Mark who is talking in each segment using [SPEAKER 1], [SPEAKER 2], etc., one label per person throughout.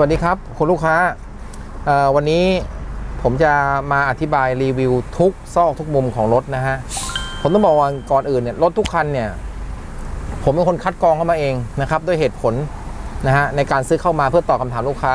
[SPEAKER 1] สวัสดีครับคุณลูกค้า วันนี้ผมจะมาอธิบายรีวิวทุกซอกทุกมุมของรถนะฮะ ผมต้องบอกว่าก่อนอื่นเนี่ยรถทุกคันเนี่ย ผมเป็นคนคัดกรองเข้ามาเองนะครับด้วยเหตุผลนะฮะในการซื้อเข้ามาเพื่อตอบคำถามลูกค้า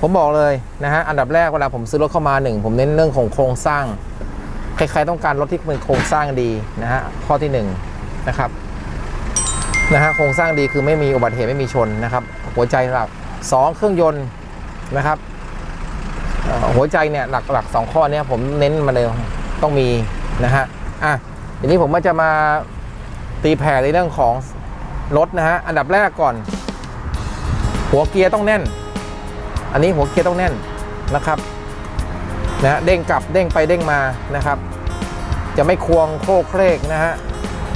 [SPEAKER 1] ผมบอกเลยนะฮะอันดับแรกเวลาผมซื้อรถเข้ามาหนึ่งผมเน้นเรื่องของโครงสร้าง ใครๆต้องการรถที่เป็นโครงสร้างดีนะฮะข้อที่หนึ่งนะครับนะฮะโครงสร้างดีคือไม่มีอุบัติเหตุไม่มีชนนะครับหัวใจหลัก สองเครื่องยนต์นะครับหัวใจเนี่ยหลักหลักสองข้อเนี้ยผมเน้นมาเลยต้องมีนะฮะอะทีนี้ผมก็จะมาตีแผ่ในเรื่องของรถนะฮะอันดับแรกก่อน หัวเกียร์ต้องแน่น อันนี้หัวเกียร์ต้องแน่นนะครับนะเด้งกลับเด้งไปเด้งมานะครับ จะไม่ควงโคกเครกนะฮะ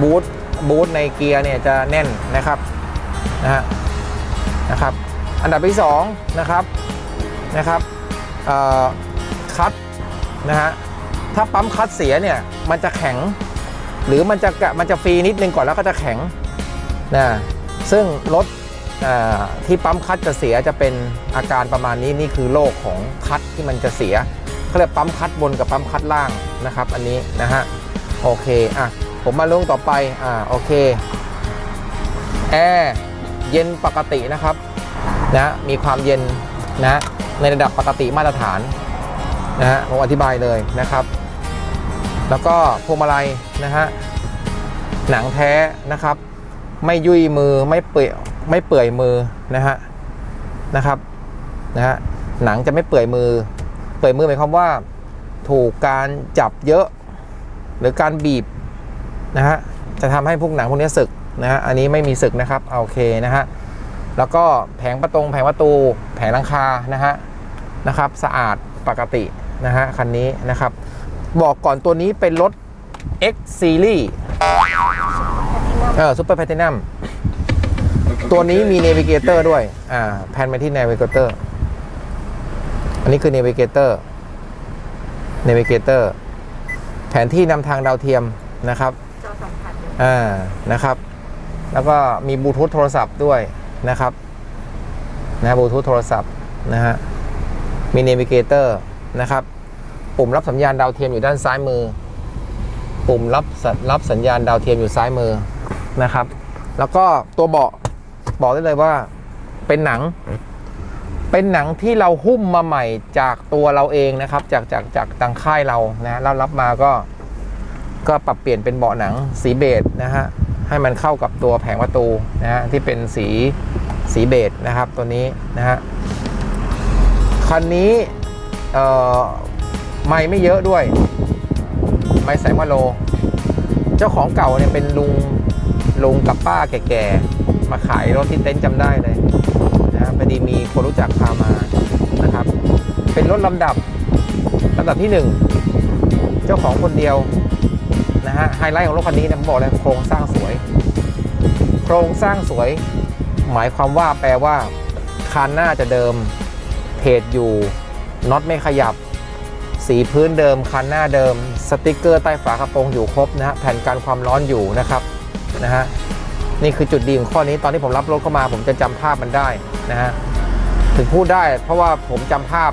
[SPEAKER 1] บูทบูทในเกียร์เนี่ยจะแน่นนะครับนะฮะนะครับ อันดับที่สองนะครับนะครับคัดนะฮะถ้าปั๊มคัดเสียเนี่ยมันจะแข็ง หรือมันจะมันจะฟรีนิดนึงก่อนแล้วก็จะแข็งนะซึ่งรถที่ปั๊มคัดจะเสียจะเป็นอาการประมาณนี้นี่คือโรคของคัดที่มันจะเสียเขาเรียกปั๊มคัดบนกับปั๊มคัดล่างนะครับ อันนี้นะฮะโอเคอะผมมาลงต่อไปอ่าโอเคแอร์เย็นปกตินะครับ นะมีความเย็นนะในระดับปกติมาตรฐานนะผมอธิบายเลยนะครับ แล้วก็พวงมาลัยนะฮะหนังแท้นะครับ ไม่ยุ่ยมือไม่เปื่อยไม่เปื่อยมือนะฮะนะครับนะฮะหนังจะไม่เปื่อยมือ เปื่อยมือหมายความว่าถูกการจับเยอะ หรือการบีบนะฮะจะทำให้พวกหนังพวกนี้สึกนะฮะอันนี้ไม่มีสึกนะครับโอเคนะฮะ แล้วก็แผงประตงแผงประตู แผงหลังคานะฮะนะครับ สะอาดปกตินะฮะคันนี้นะครับ บอกก่อนตัวนี้เป็นรถ X Series เออซูเปอร์แพทินัมตัวนี้มี Navigator ด้วย อ่า แพนไปที่ Navigator อันนี้คือ Navigator Navigator แผนที่นำทางดาวเทียมนะครับ
[SPEAKER 2] จอสัมผัส
[SPEAKER 1] อ่านะครับ แล้วก็มีบลูทูธโทรศัพท์ด้วย นะครับนะบลูทูธโทรศัพท์นะฮะมี Navigator นะครับ ปุ่มรับสัญญาณดาวเทียมอยู่ด้านซ้ายมือ ปุ่มรับสรับสัญญาณดาวเทียมอยู่ซ้ายมือนะครับ แล้วก็ตัวเบาะบอกได้เลยว่าเป็นหนัง เป็นหนังที่เราหุ้มมาใหม่จากตัวเราเองนะครับ จากจากจากทางค่ายเรานะเรารับมาก็ ก็ปรับเปลี่ยนเป็นเบาะหนังสีเบจนะฮะ ให้มันเข้ากับตัวแผงประตูนะฮะที่เป็นสีสีเบจนะครับตัวนี้นะฮะคันนี้เอ่อไม่ไม่เยอะด้วย ไม่แสนกว่าโล เจ้าของเก่าเนี่ยเป็นลุงลุงกับป้าแก่ๆ มาขายรถที่เต็นท์จำได้เลยนะฮะพอดีมีคนรู้จักพามานะครับ เป็นรถลำดับลำดับที่หนึ่งเจ้าของคนเดียว นะฮะไฮไลท์ของรถคันนี้นะผมบอกเลยโครงสร้างสวย โครงสร้างสวย หมายความว่าแปลว่าคันหน้าจะเดิมเพจอยู่น็อตไม่ขยับ สีพื้นเดิมคันหน้าเดิม สติกเกอร์ใต้ฝากระโปรงอยู่ครบนะฮะแผ่นกันความร้อนอยู่นะครับนะฮะนี่คือจุดดีของข้อนี้ตอนที่ผมรับรถเข้ามา ผมจะจำภาพมันได้นะฮะถึงพูดได้ เพราะว่าผมจำภาพ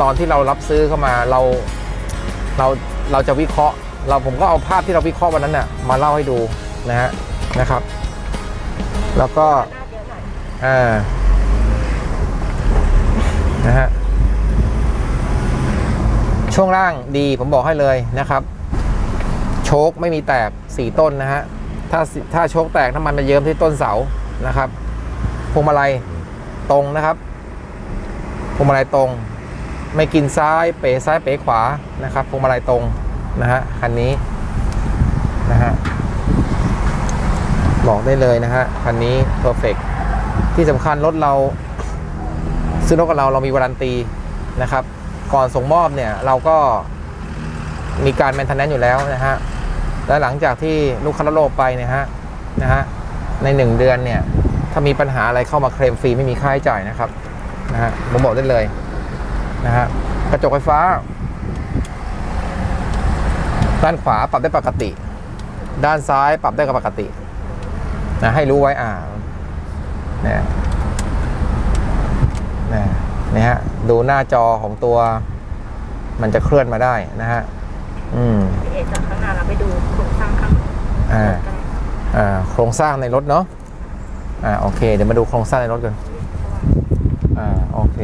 [SPEAKER 1] ตอนที่เรารับซื้อเข้ามาเราเราเราจะวิเคราะห์ เราผมก็เอาภาพที่เราวิเคราะห์วันนั้นน่ะมาเล่าให้ดูนะฮะนะครับ แล้วก็
[SPEAKER 2] หน้าเยอะหน่อย
[SPEAKER 1] อ่านะฮะช่วงล่างดีผมบอกให้เลยนะครับ โชคไม่มีแตกสี่ต้นนะฮะถ้าถ้าโชคแตกน้ำมันมาเยิ้มที่ต้นเสานะครับพวงมาลัยตรงนะครับพวงมาลัยตรง ไม่กินซ้ายเป๋ซ้ายเป๋ขวานะครับพวงมาลัยตรง นะฮะคันนี้นะฮะบอกได้เลยนะฮะคันนี้เพอร์เฟกที่สำคัญรถเราซื้อรถกับเราเรามีวารันตีนะครับ ก่อนส่งมอบเนี่ยเราก็มีการแมนเทนแนนอยู่แล้วนะฮะและหลังจากที่ลูกค้าโลกไปเนี่ยฮะนะฮะในหนึ่งเดือนเนี่ยถ้ามีปัญหาอะไรเข้ามาเคลมฟรีไม่มีค่าใช้จ่ายนะครับนะฮะผมบอกได้เลยนะฮะกระจกไฟฟ้า ด้านขวาปรับได้ปกติ ด้านซ้ายปรับได้กับปกตินะให้รู้ไว้อ่านะนะฮะดูหน้าจอของตัว มันจะเคลื่อนมาได้นะฮะอืม
[SPEAKER 2] พี่เอจากข้างหน้าเราไปดูโครงสร้างข้าง
[SPEAKER 1] อ่า
[SPEAKER 2] รถกัน
[SPEAKER 1] อ่าโครงสร้างในรถเนาะอ่าโอเค เดี๋ยวมาดูโครงสร้างในรถกันอ่าโอเค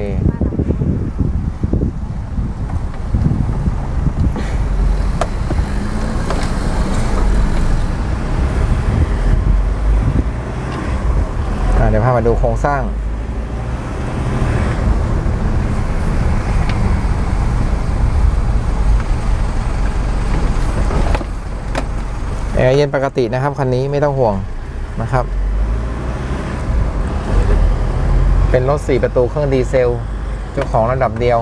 [SPEAKER 1] เดี๋ยวพามาดูโครงสร้าง แอร์เย็นปกตินะครับ คันนี้ไม่ต้องห่วงนะครับ เป็นรถ 4 ประตูเครื่องดีเซล เจ้าของระดับเดียว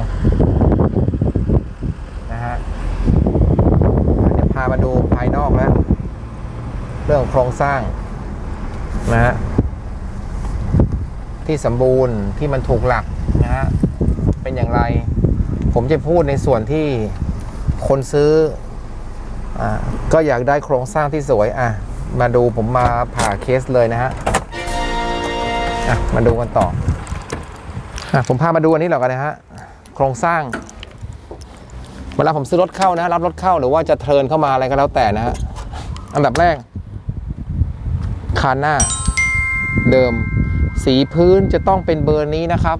[SPEAKER 1] นะฮะเดี๋ยวพามาดูภายนอกแล้ว เรื่องโครงสร้างนะฮะ ที่สมบูรณ์ที่มันถูกหลักนะฮะเป็นอย่างไร ผมจะพูดในส่วนที่คนซื้ออ่าก็อยากได้โครงสร้างที่สวยอะมาดูผมมาผ่าเคสเลยนะฮะอะมาดูกันต่ออะผมพามาดูอันนี้หรอกกันนะฮะโครงสร้างเวลาผมซื้อรถเข้านะ รับรถเข้าหรือว่าจะเทินเข้ามาอะไรก็แล้วแต่นะฮะอันดับแรกคานหน้าเดิม สีพื้นจะต้องเป็นเบอร์นี้นะครับ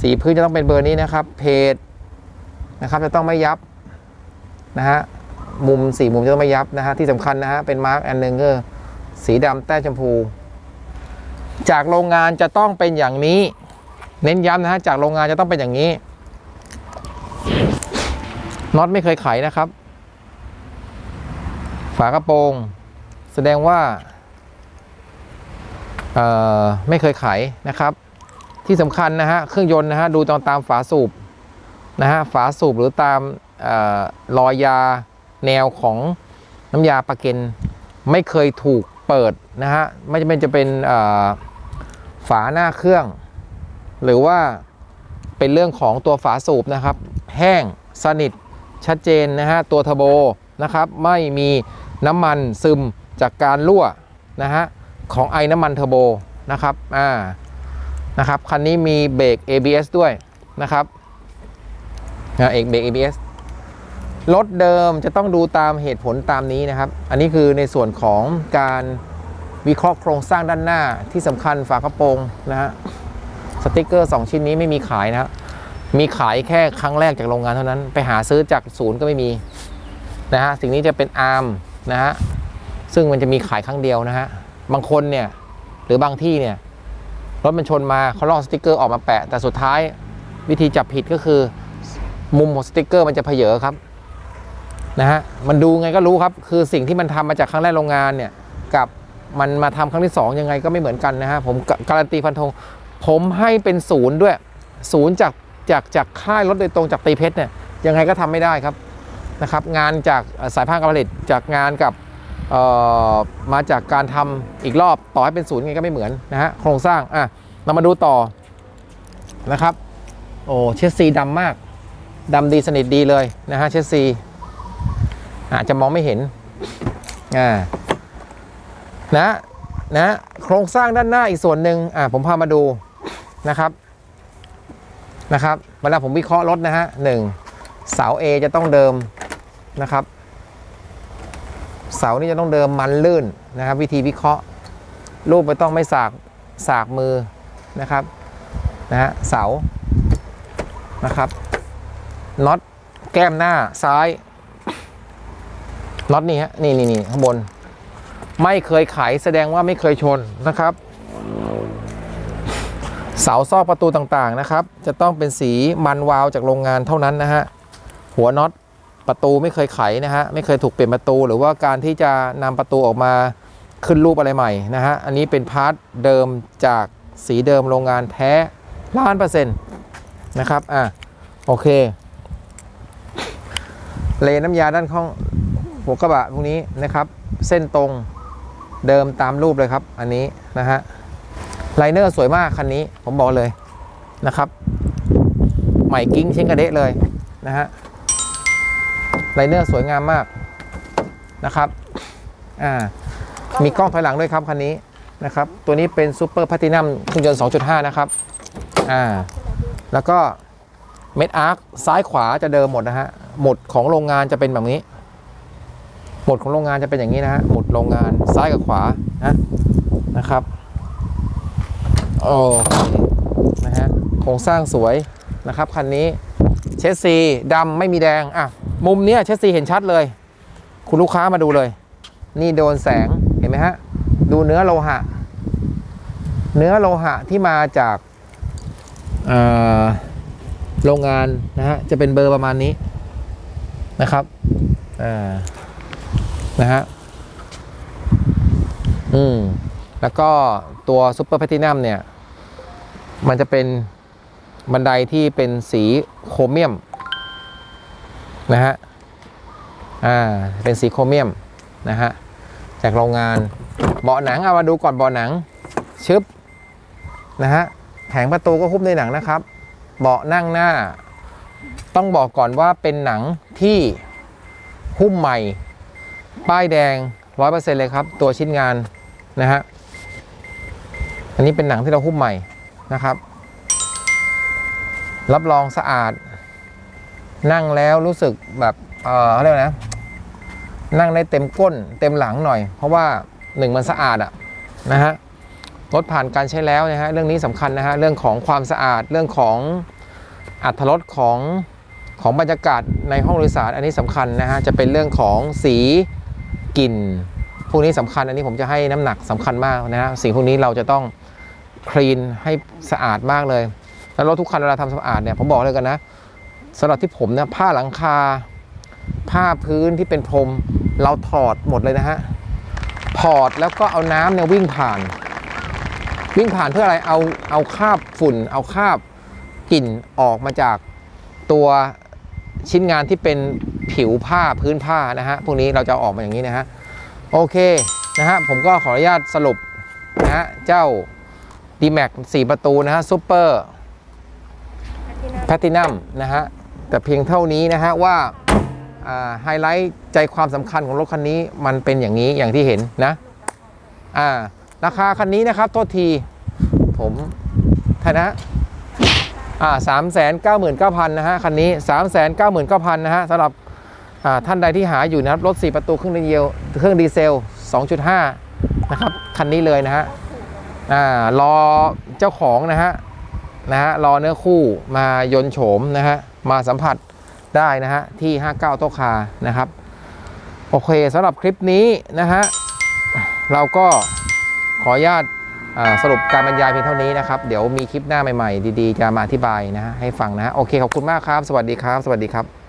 [SPEAKER 1] สีพื้นจะต้องเป็นเบอร์นี้นะครับ เพจนะครับจะต้องไม่ยับนะฮะมุมสี่มุมจะต้องไม่ยับนะฮะที่สำคัญนะฮะเป็นมาร์กแอนหนึ่งก็สีดำแต้ชมพู จากโรงงานจะต้องเป็นอย่างนี้ เน้นย้ำนะฮะจากโรงงานจะต้องเป็นอย่างนี้น็อตไม่เคยไขนะครับ ฝากระโปรง แสดงว่า ไม่เคยไขนะครับ ที่สำคัญนะฮะเครื่องยนต์นะฮะดูตอนตามฝาสูบนะฮะฝาสูบหรือตามเออรอยยาแนวของน้ำยาปลาเกนไม่เคยถูกเปิดนะฮะไม่จำเป็นจะเป็นฝาหน้าเครื่อง หรือว่าเป็นเรื่องของตัวฝาสูบนะครับ แห้งสนิทชัดเจนนะฮะตัวเทอร์โบนะครับ ไม่มีน้ำมันซึมจากการรั่วนะฮะ ของไอน้ำมันเทอร์โบนะครับอ่านะครับคันนี้มีเบรก ABS ด้วยนะครับนะเอกเบรก ABS รถเดิมจะต้องดูตามเหตุผลตามนี้นะครับ อันนี้คือในส่วนของการวิเคราะห์โครงสร้างด้านหน้าที่สำคัญฝากระโปรงนะฮะสติกเกอร์ 2 ชิ้นนี้ไม่มีขายนะฮะมีขายแค่ครั้งแรกจากโรงงานเท่านั้น ไปหาซื้อจากศูนย์ก็ไม่มีนะฮะสิ่งนี้จะเป็นอาร์มนะฮะซึ่งมันจะมีขายครั้งเดียวนะฮะ บางคนเนี่ยหรือบางที่เนี่ยรถมันชนมาเขาลอกสติกเกอร์ออกมาแปะ แต่สุดท้ายวิธีจับผิดก็คือ มุมของสติกเกอร์มันจะเพเยอครับนะฮะมันดูไงก็รู้ครับ คือสิ่งที่มันทำมาจากครั้งแรกโรงงานเนี่ยกับมันมาทำครั้งที่สองยังไงก็ไม่เหมือนกันนะฮะผมการันตีฟันธงผมให้เป็นศูนย์ด้วยศูนย์จากจากจากค่ายรถโดยตรงจากตีเพชรเนี่ยยังไงก็ทำไม่ได้ครับนะครับงานจากสายพานการผลิตจากงานกับ มาจากการทำอีกรอบต่อให้เป็นศูนย์ไงก็ไม่เหมือนนะฮะโครงสร้างอะเรามาดูต่อนะครับโอ้เชสซีดำมากดำดีสนิทดีเลยนะฮะเชสซีอาจจะมองไม่เห็นอ่านะนะโครงสร้างด้านหน้าอีกส่วนหนึ่งอ่าผมพามาดูนะครับนะครับเวลาผมวิเคราะห์รถนะฮะหนึ่งเสา A จะต้องเดิมนะครับ เสานี่จะต้องเดิมมันลื่นนะครับ วิธีวิเคราะห์ รูปไม่ต้องไม่สากสากมือนะครับนะฮะเสานะครับน็อตแก้มหน้าซ้ายน็อตนี่ฮะนี่นี่นี่ข้างบน ไม่เคยไขแสดงว่าไม่เคยชนนะครับ เสาซอกประตูต่างๆนะครับ จะต้องเป็นสีมันวาวจากโรงงานเท่านั้นนะฮะหัวน็อต ประตูไม่เคยไขนะฮะไม่เคยถูกเปลี่ยนประตู หรือว่าการที่จะนำประตูออกมาขึ้นรูปอะไรใหม่นะฮะอันนี้เป็นพาร์ทเดิมจากสีเดิมโรงงานแท้ล้านเปอร์เซ็นต์นะครับอะโอเค เลน้ำยาด้านข้างหัวกระบะพวกนี้นะครับ เส้นตรงเดิมตามรูปเลยครับ อันนี้นะฮะไลเนอร์สวยมากคันนี้ผมบอกเลยนะครับ ใหม่กิ้งเช่นกระเดะเลยนะฮะ ไลเนอร์สวยงามมากนะครับอ่ามีกล้องถอยหลังด้วยครับคันนี้นะครับ ตัวนี้เป็นซูเปอร์พ t ตินัมเครื่องยนต์2.5 นะครับอ่าแล้วก็เม็ดอาร์คซ้ายขวาจะเดิมหมดนะฮะหมุดของโรงงานจะเป็นแบบนี้ หมุดของโรงงานจะเป็นอย่างนี้นะฮะหมุดโรงงานซ้ายกับขวานะนะครับโอเคนะฮะโครงสร้างสวยนะครับคันนี้เชสซีดำไม่มีแดงอะ มุมเนี้ยเชสซีเห็นชัดเลย คุณลูกค้ามาดูเลย นี่โดนแสงเห็นไหมฮะ ดูเนื้อโลหะ เนื้อโลหะที่มาจากโรงงานนะฮะจะเป็นเบอร์ประมาณนี้นะครับนะฮะอืมแล้วก็ตัวซุปเปอร์แพทินัมเนี่ย มันจะเป็นบันไดที่เป็นสีโครเมียม นะฮะ อ่า เป็นสีโครเมียมนะฮะ จากโรงงาน เบาะหนังเอามาดูก่อนเบาะหนัง ชึบ นะฮะ แผงประตูก็หุ้มด้วยหนังนะครับ เบาะนั่งหน้า ต้องบอกก่อนว่าเป็นหนังที่หุ้มใหม่ ป้ายแดง 100%เลยครับ ตัวชิ้นงานนะฮะ อันนี้เป็นหนังที่เราหุ้มใหม่นะครับ รับรองสะอาด นั่งแล้วรู้สึกแบบเออเขาเรียกนะ นั่งได้เต็มก้นเต็มหลังหน่อย เพราะว่าหนึ่งมันสะอาดอะนะฮะรถผ่านการใช้แล้วนะฮะเรื่องนี้สำคัญนะฮะเรื่องของความสะอาดเรื่องของอัตรสของของบรรยากาศในห้องโดยสารอันนี้สำคัญนะฮะจะเป็นเรื่องของสีกลิ่นพวกนี้สำคัญอันนี้ผมจะให้น้ำหนักสำคัญมากนะฮะสิ่งพวกนี้เราจะต้องคลีนให้สะอาดมากเลย แล้วรถทุกคันเวลาทำสะอาดเนี่ยผมบอกเลยกันนะ สำหรับที่ผมเนี่ยผ้าหลังคา ผ้าพื้นที่เป็นพรม เราถอดหมดเลยนะฮะถอดแล้วก็เอาน้ำเนี่ยวิ่งผ่าน วิ่งผ่านเพื่ออะไรเอาเอาคราบฝุ่น เอาคราบกลิ่นออกมาจากตัวชิ้นงานที่เป็นผิวผ้าพื้นผ้านะฮะพวกนี้เราจะเอาออกมาอย่างนี้นะฮะโอเคนะฮะผมก็ขออนุญาตสรุปนะฮะเจ้า d m a x 4 ประตูนะฮะซูเปอร์แพตตินัมนะฮะ แต่เพียงเท่านี้นะฮะว่าไฮไลท์ใจความสำคัญของรถคันนี้มันเป็นอย่างนี้อย่างที่เห็นนะราคาคันนี้นะครับโทษที ผมธนะอ่าสามแสนเก้าหมื่นเก้าพันนะฮะคันนี้สามแสนเก้าหมื่นเก้าพันนะฮะสำหรับอ่าท่านใดที่หาอยู่นะครับรถ4ประตูเครื่องดีเซลเครื่องดีเซล2.5นะครับคันนี้เลยนะฮะอ่ารอเจ้าของนะฮะนะฮะรอเนื้อคู่มายนโฉมนะฮะ มาสัมผัสได้นะฮะที่ 59 โต๊ะคานะครับ โอเคสำหรับคลิปนี้นะฮะเราก็ขออนุญาตสรุปการบรรยายเพียงเท่านี้นะครับ เดี๋ยวมีคลิปหน้าใหม่ๆ ดีๆ จะมาอธิบายนะฮะให้ฟังนะฮะโอเคขอบคุณมากครับ สวัสดีครับ สวัสดีครับ